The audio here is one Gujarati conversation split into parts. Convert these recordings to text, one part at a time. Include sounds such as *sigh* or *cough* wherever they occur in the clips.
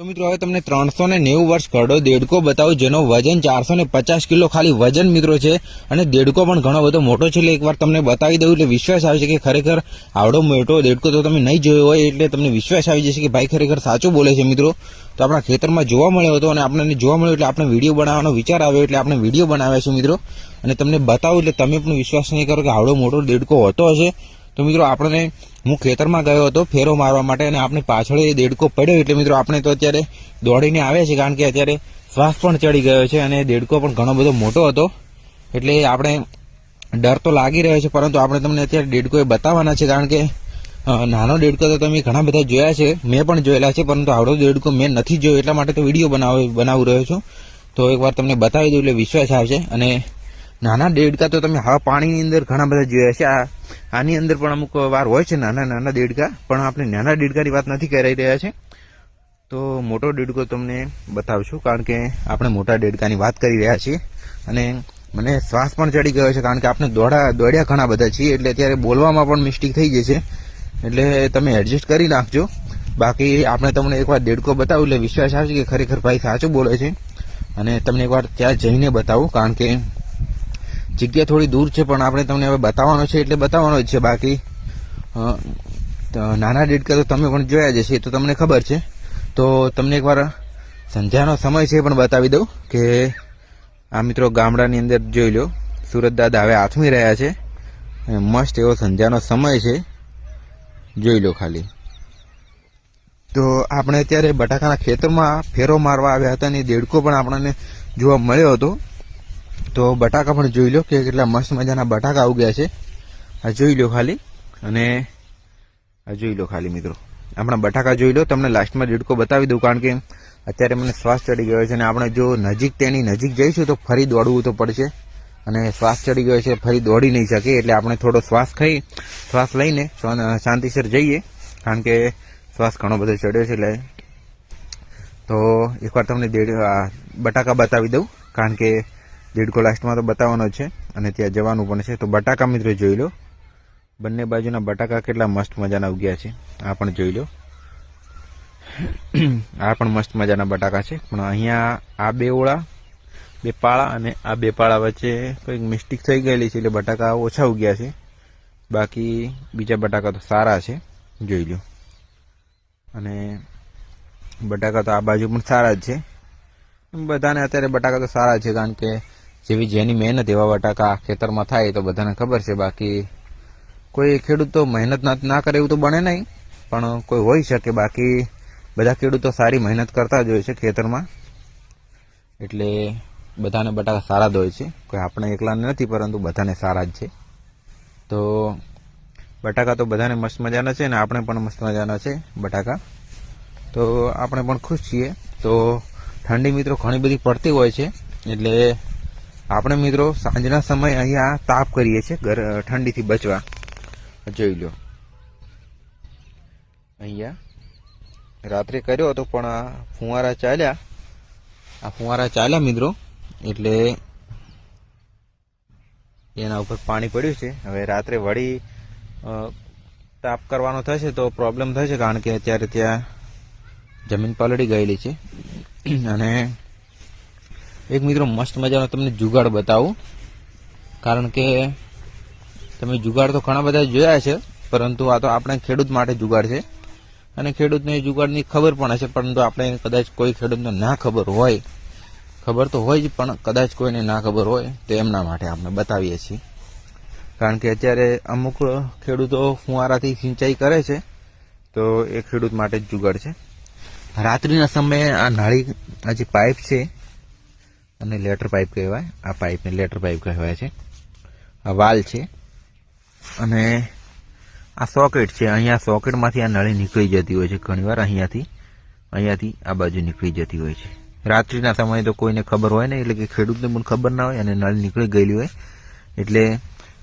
તો મિત્રો, હવે તમને ત્રણસો ને નેવું વર્ષ ઘરડો દેડકો બતાવું, જેનો વજન ચારસો ને પચાસ કિલો ખાલી વજન મિત્રો છે, અને દેડકો પણ ઘણો બધો મોટો છે. એટલે એકવાર તમને બતાવી દઉં, એટલે વિશ્વાસ આવે છે કે ખરેખર આવડો મોટો દેડકો તો તમે નહીં જોયો હોય, એટલે તમને વિશ્વાસ આવી જશે કે ભાઈ ખરેખર સાચું બોલે છે મિત્રો. તો આપણા ખેતરમાં જોવા મળ્યો હતો, અને આપણને જોવા મળ્યો એટલે આપણે વીડિયો બનાવવાનો વિચાર આવ્યો, એટલે આપણે વીડિયો બનાવ્યા છે મિત્રો. અને તમને બતાવું, એટલે તમે પણ વિશ્વાસ નહીં કરો કે આવડો મોટો દેડકો હોતો હશે. તો મિત્રો, આપણને હું ખેતરમાં ગયો હતો ફેરો મારવા માટે અને આપણે પાછળ એ દેડકો પડ્યો એટલે મિત્રો, આપણે તો અત્યારે દોડીને આવ્યા છે કારણ કે અત્યારે શ્વાસ પણ ચડી ગયો છે અને દેડકો પણ ઘણો બધો મોટો હતો. એટલે આપણે ડર તો લાગી રહ્યો છે, પરંતુ આપણે તમને અત્યારે દેડકો એ બતાવવાના છે કારણ કે નાનો દેડકો તો તમે ઘણા બધા જોયા છે, મેં પણ જોયેલા છે, પરંતુ આવડો દેડકો મેં નથી જોયો, એટલા માટે તો વીડિયો બનાવ, બનાવી રહ્યો છું. તો એકવાર તમને બતાવી દઉં એટલે વિશ્વાસ આવશે અને નાના દેડકા તો તમે હવા પાણીની અંદર ઘણા બધા જોયા છે આની અંદર પણ અમુક વાર હોય છે નાના નાના દેડકા, પણ આપણે નાના દેડકાની વાત નથી કરી રહ્યા છે. તો મોટો દેડકો તમને બતાવશું, કારણ કે આપણે મોટા દેડકાની વાત કરી રહ્યા છીએ. અને મને શ્વાસ પણ ચડી ગયો છે, કારણ કે આપણે દોડા, દોડ્યા ઘણા બધા છીએ, એટલે અત્યારે બોલવામાં પણ મિસ્ટેક થઈ ગઈ છે એટલે તમે એડજસ્ટ કરી નાખજો. બાકી આપણે તમને એકવાર દેડકો બતાવું, એટલે વિશ્વાસ આવશે કે ખરેખર ભાઈ સાચું બોલે છે. અને તમને એકવાર ત્યાં જઈને બતાવું, કારણ કે જગ્યા થોડી દૂર છે, પણ આપણે તમને હવે બતાવવાનો છે એટલે બતાવવાનો જ છે બાકી. નાના દેડકા તો તમે પણ જોયા જ હશે, એ તો તમને ખબર છે. તો તમને એકવાર સંધ્યાનો સમય છે પણ બતાવી દઉં કે આ મિત્રો ગામડાની અંદર જોઈ લો, સુરત દાદા હવે આથમી રહ્યા છે. મસ્ત એવો સંધ્યાનો સમય છે. જોઈ લો ખાલી. તો આપણે અત્યારે બટાકાના ખેતરમાં ફેરો મારવા આવ્યા હતા અને દેડકો પણ આપણને જોવા મળ્યો હતો. તો બટાકા પણ જોઈ લો કે કેટલા મસ્ત મજાના બટાકા ઉગ્યા છે. આ જોઈ લો ખાલી. અને આ જોઈ લો ખાલી મિત્રો. આપણા બટાકા જોઈ લો. તમને લાસ્ટમાં દેડકો બતાવી દઉં કારણ કે અત્યારે મને શ્વાસ ચડી ગયો છે અને આપણે જો નજીક તેની નજીક જઈશું તો ફરી દોડવું તો પડશે. અને શ્વાસ ચડી ગયો છે, ફરી દોડી નહીં શકે એટલે આપણે થોડો શ્વાસ ખાઈ, શ્વાસ લઈને શાંતિસર જઈએ. કારણ કે શ્વાસ ઘણો બધો ચડ્યો છે એટલે તો એકવાર તમને બટાકા બતાવી દઉં. કારણ કે દેડકો લાસ્ટમાં તો બતાવવાનો છે અને ત્યાં જવાનું પણ છે. તો બટાકા મિત્રો જોઈ લો. બંને બાજુના બટાકા કેટલા મસ્ત મજાના ઉગ્યા છે. આ પણ જોઈ લો. આ પણ મસ્ત મજાના બટાકા છે. પણ અહીંયા આ બે ઓળા, બે પાળા અને આ બે પાળા વચ્ચે કંઈક મિસ્ટેક થઈ ગયેલી છે એટલે બટાકા ઓછા ઉગ્યા છે. બાકી બીજા બટાકા તો સારા છે. જોઈ લો. અને બટાકા તો આ બાજુ પણ સારા જ છે. બધાને અત્યારે બટાકા તો સારા છે કારણ કે જેવી જેની મહેનત એવા બટાકા ખેતરમાં થાય તો બધાને ખબર છે. બાકી કોઈ ખેડૂત તો મહેનત ના કરે એવું તો બને નહીં. પણ કોઈ હોઈ શકે. બાકી બધા ખેડૂતો સારી મહેનત કરતા જ હોય છે ખેતરમાં. એટલે બધાને બટાકા સારા જ હોય છે. કોઈ આપણે એકલાને નથી, પરંતુ બધાને સારા જ છે. તો બટાકા તો બધાને મસ્ત મજાના છે ને આપણે પણ મસ્ત મજાના છે બટાકા. તો આપણે પણ ખુશ છીએ. તો ઠંડી મિત્રો ઘણી બધી પડતી હોય છે. એટલે આપણે મિત્રો સાંજના સમયે અહીંયા તાપ કરીએ છીએ ઠંડીથી બચવા. જોઈ લો. અહીંયા રાત્રે કર્યો હતો, પણ આ ફુવારા ચાલ્યા. આ ફુવારા ચાલ્યા મિત્રો, એટલે એના ઉપર પાણી પડ્યું છે. હવે રાત્રે વળી તાપ કરવાનો થશે તો પ્રોબ્લેમ થશે, કારણ કે અત્યારે ત્યાં જમીન પલળી ગયેલી છે. અને એક મિત્રો મસ્ત મજાનો તમને જુગાડ બતાવું. કારણ કે તમે જુગાડ તો ઘણા બધા જોયા છે પરંતુ આ તો આપણે ખેડૂત માટે જુગાડ છે. અને ખેડૂતને જુગાડની ખબર પણ હશે, પરંતુ આપણે કદાચ કોઈ ખેડૂતને ના ખબર હોય. ખબર તો હોય જ, પણ કદાચ કોઈને ના ખબર હોય, તો એમના માટે આપણે બતાવીએ છીએ. કારણ કે અત્યારે અમુક ખેડૂતો ફુવારાથી સિંચાઈ કરે છે, તો એ ખેડૂત માટે જ જુગાડ છે. રાત્રિના સમયે આ નાળી, આ જે પાઇપ છે અને લેટર પાઇપ કહેવાય. આ પાઇપને લેટર પાઇપ કહેવાય છે. આ વાલ છે. અને આ સોકેટ છે. અહીંયા સોકેટમાંથી આ નળી નીકળી જતી હોય છે. ઘણીવાર અહીંયાથી અહીંયાથી આ બાજુ નીકળી જતી હોય છે. રાત્રિના સમયે તો કોઈને ખબર હોય નહીં એટલે કે ખેડૂતને પણ ખબર ના હોય અને નળી નીકળી ગયેલી હોય. એટલે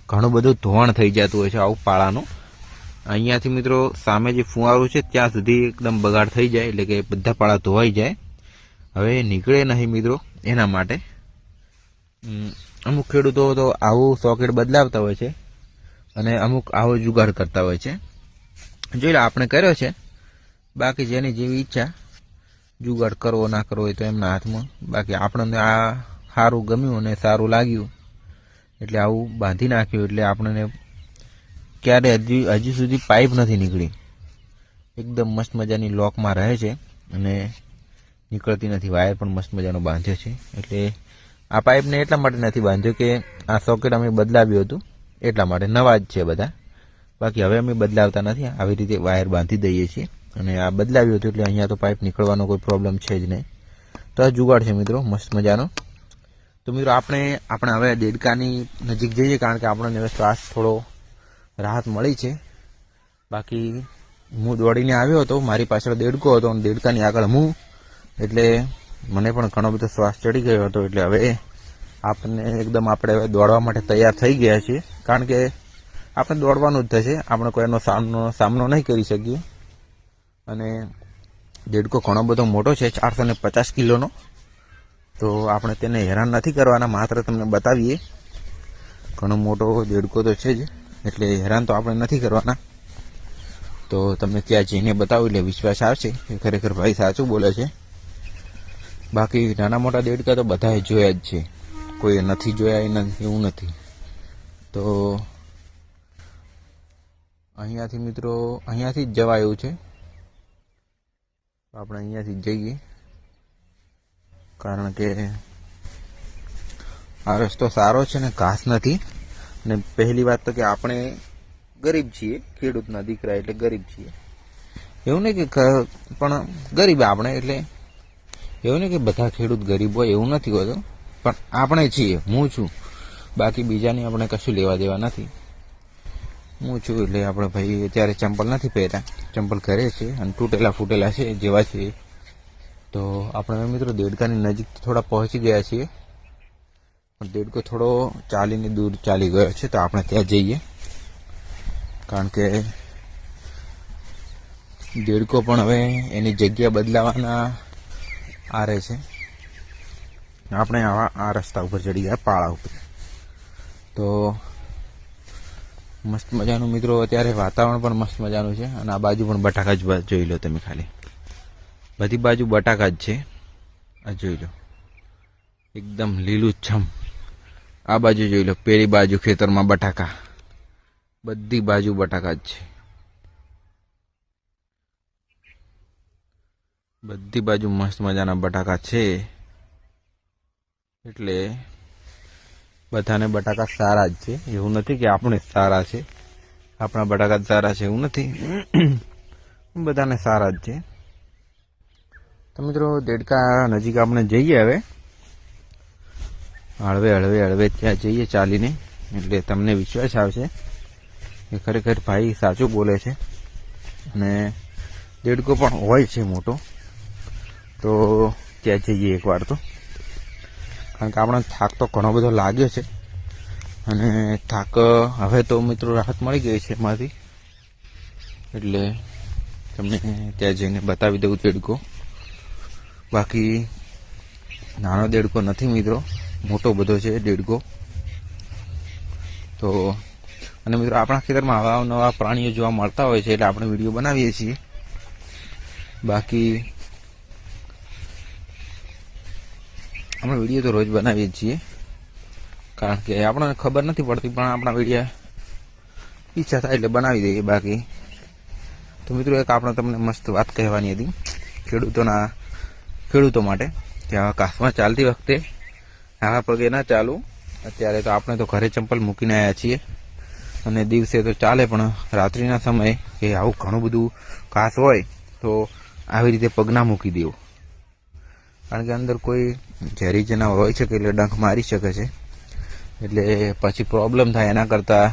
ઘણું બધું ધોવાણ થઈ જતું હોય છે આવું પાળાનું. અહીંયાથી મિત્રો સામે જે ફુવારું છે, ત્યાં સુધી એકદમ બગાડ થઈ જાય, એટલે કે બધા પાળા ધોવાઈ જાય. હવે નીકળે નહીં મિત્રો. એના માટે. અમુક ખેડૂતો તો આવું સોકેટ બદલાવતા હોય છે અને અમુક આવો જુગાડ કરતા હોય છે. જોઈ લો, આપણે કર્યો છે. બાકી જેની જેવી ઈચ્છા, જુગાડ કરવો ના કરવો હોય તો એમના હાથમાં. બાકી આપણને આ સારું ગમ્યું અને સારું લાગ્યું. એટલે આવું બાંધી નાખ્યું, એટલે આપણને ક્યારે હજી હજી સુધી પાઇપ નથી નીકળી. એકદમ મસ્ત મજાની લોકમાં રહે છે અને નીકળતી નથી, વાયર પણ મસ્ત મજાનો બાંધ્યો છે. એટલે આ પાઇપને એટલા માટે નથી બાંધ્યો કે આ સોકેટ અમે બદલાવ્યું હતું, એટલા માટે. નવા જ છે બધા. બાકી હવે અમે બદલાવતા નથી. આવી રીતે વાયર બાંધી દઈએ છીએ. અને આ બદલાવ્યું હતું એટલે અહીંયા તો પાઇપ નીકળવાનો કોઈ પ્રોબ્લેમ છે જ નહીં. તો આ જુગાડ છે મિત્રો, મસ્ત મજાનો. તો મિત્રો, આપણે આપણે હવે દેડકાની નજીક જઈએ કારણ કે આપણને હવે શ્વાસ થોડો રાહત મળી છે. બાકી હું દોડીને આવ્યો હતો, મારી પાછળ દેડકો હતો અને દેડકાની આગળ હું એટલે મને પણ ઘણો બધો શ્વાસ ચડી ગયો હતો. એટલે હવે આપણને એકદમ આપણે હવે દોડવા માટે તૈયાર થઈ ગયા છીએ. કારણ કે આપણે દોડવાનું જ થશે. આપણે કોઈ એનો સામનો સામનો નહીં કરી શકીએ. અને દેડકો ઘણો બધો મોટો છે ચારસો ને પચાસ કિલોનો. તો આપણે તેને હેરાન નથી કરવાના. માત્ર તમને બતાવીએ. ઘણો મોટો દેડકો તો છે જ. એટલે હેરાન તો આપણે નથી કરવાના. તો તમે ત્યાં જઈને બતાવો એટલે વિશ્વાસ આવશે. કે ખરેખર ભાઈ સાચું બોલે છે. બાકી નાના મોટા દેડકા તો બધાએ જોયા જ છે. કોઈ નથી જોયા એ નથી એવું નથી. તો અહીંયાથી મિત્રો, અહીંયાથી જ જવા એવું છે. આપણે અહીંયાથી જઈએ. કારણ કે આ રસ્તો સારો છે ને ઘાસ નથી. ને પહેલી વાત તો કે આપણે ગરીબ છીએ, ખેડૂતના દીકરા એટલે ગરીબ છીએ. એવું નહીં કે પણ ગરીબ આપણે એટલે એવું નહીં કે બધા ખેડૂત ગરીબ હોય એવું નથી હોતું, પણ આપણે છીએ, હું છું. બાકી બીજાની આપણે કશું લેવા દેવા નથી. હું છું એટલે આપણે ભાઈ અત્યારે ચંપલ નથી પહેરતા ચંપલ ઘરે છે અને તૂટેલા ફૂટેલા છે, જેવા છે. તો આપણે મિત્રો દેડકાની નજીક થોડા પહોંચી ગયા છીએ. પણ દેડકો થોડો ચાલીને દૂર ચાલી ગયો છે, તો આપણે ત્યાં જઈએ. કારણ કે દેડકો પણ હવે એની જગ્યા બદલાવાના આરે છે. આપણે આવા આ રસ્તા ઉપર ચડી ગયા, પાળા ઉપર. તો મસ્ત મજાનું મિત્રો, અત્યારે વાતાવરણ પણ મસ્ત મજાનું છે અને આ બાજુ પણ બટાકા જ જોઈ લો તમે ખાલી. બધી બાજુ બટાકા જ છે. આ જોઈ લો. એકદમ લીલુંછમ. આ બાજુ જોઈ લો, પેલી બાજુ ખેતરમાં બટાકા. બધી બાજુ બટાકા જ છે. બધી બાજુ મસ્ત મજાના બટાકા છે. એટલે બધાને બટાકા સારા જ છે. એવું નથી કે આપણે સારા છે. આપણા બટાકા સારા છે એવું નથી. *clears throat* બધાને સારા જ છે. તો મિત્રો, દેડકા નજીક આપણે જઈએ હવે. હળવે હળવે હળવે ત્યાં જઈએ ચાલીને. એટલે તમને વિશ્વાસ આવશે કે ખરેખર ભાઈ સાચું બોલે છે. અને દેડકો પણ હોય છે મોટો. તો ત્યાં જઈએ એકવાર તો. કારણ કે આપણને થાક તો ઘણો બધો લાગ્યો છે. અને થાક, હવે તો મિત્રો રાહત મળી ગઈ છે એમાંથી એટલે તમને ત્યાં જઈને બતાવી દઉં દેડકો બાકી નાનો દેડકો નથી મિત્રો, મોટો બધો છે દેડકો. તો અને મિત્રો આપણા ખેતરમાં આવા નવા પ્રાણીઓ જોવા મળતા હોય છે એટલે આપણે વીડિયો બનાવીએ છીએ. બાકી આપણે વીડિયો તો રોજ બનાવીએ છીએ. કારણ કે આપણને ખબર નથી પડતી, પણ આપણા વિડીયા ઈચ્છા થાય એટલે બનાવી દઈએ બાકી. તો મિત્રો, એક આપણે તમને મસ્ત વાત કહેવાની હતી, ખેડૂતોના, ખેડૂતો માટે. કે આવા કાફમાં ચાલતી વખતે આવા પગે ના ચાલવું અત્યારે તો આપણે તો ઘરે ચંપલ મૂકીને આવ્યા છીએ. અને દિવસે તો ચાલે, પણ રાત્રિના સમયે કે આવું ઘણું બધું ઘાસ હોય, તો આવી રીતે પગ ના મૂકી દેવું. કારણ કે અંદર કોઈ ઝેરી જનાવર છે કે એટલે ડંખ મારી શકે છે. એટલે પછી પ્રોબ્લેમ થાય એના કરતાં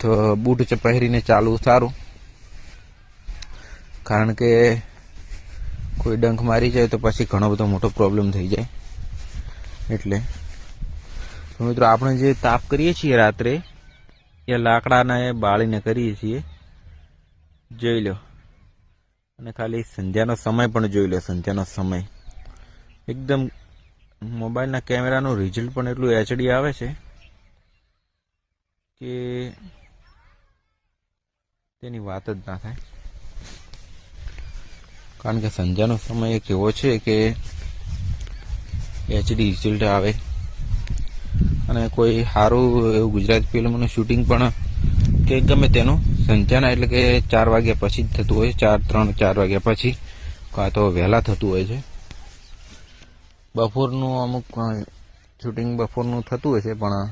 તો બૂટ છે પહેરીને ચાલવું સારું. કારણ કે કોઈ ડંખ મારી જાય તો પછી ઘણો બધો મોટો પ્રોબ્લેમ થઈ જાય. એટલે તો મિત્રો આપણે જે તાપ કરીએ છીએ રાત્રે, એ લાકડાને બાળીને કરીએ છીએ. જોઈ લો. અને ખાલી સંધ્યાનો સમય પણ જોઈ લો, સંધ્યાનો સમય. એકદમ મોબાઈલના કેમેરાનું રિઝલ્ટ પણ એટલું એચડી આવે છે કે તેની વાત જ ના થાય. કારણ કે સંધ્યાનો સમય એક એવો છે કે એચડી રિઝલ્ટ આવે. અને કોઈ સારું એવું ગુજરાત ફિલ્મનું શૂટિંગ પણ કે ગમે તેનું સંધ્યાના એટલે કે ચાર વાગ્યા પછી જ થતું હોય ચાર, ત્રણ, ચાર વાગ્યા પછી. કાં તો વહેલા થતું હોય છે. બપોરનું અમુક શૂટિંગ બપોરનું થતું હોય છે, પણ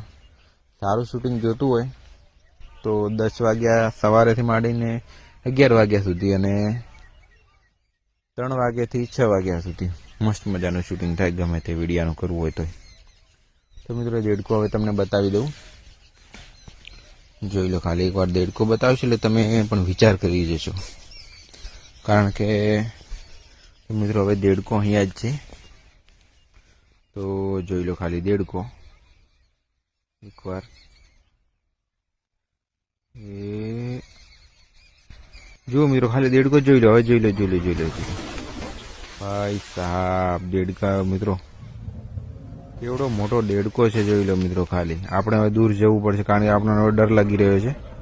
સારું શૂટિંગ જોતું હોય, તો દસ વાગ્યા સવારેથી માંડીને અગિયાર વાગ્યા સુધી અને ત્રણ વાગ્યાથી છ વાગ્યા સુધી મસ્ત મજાનું શૂટિંગ થાય, ગમે તે વિડીયાનું કરવું હોય તો મિત્રો, દેડકો હવે તમને બતાવી દઉં. જોઈ લો, ખાલી એકવાર દેડકો બતાવશે, એટલે તમે પણ વિચાર કરી જશો. કારણ કે મિત્રો, હવે દેડકો અહીંયા જ છે. તો જોઈ લો ખાલી દેડકો. એકવાર. એ. જુઓ મિત્રો, ખાલી દેડકો જોઈ લો. હવે જોઈ લો જોઈ લો જોઈ લો ભાઈ સાહેબ દેડકા મિત્રો. કેવડો મોટો દેડકો છે જોઈ લો મિત્રો ખાલી. આપણે હવે દૂર જવું પડશે, કારણ કે આપણને ડર લાગી રહ્યો છે.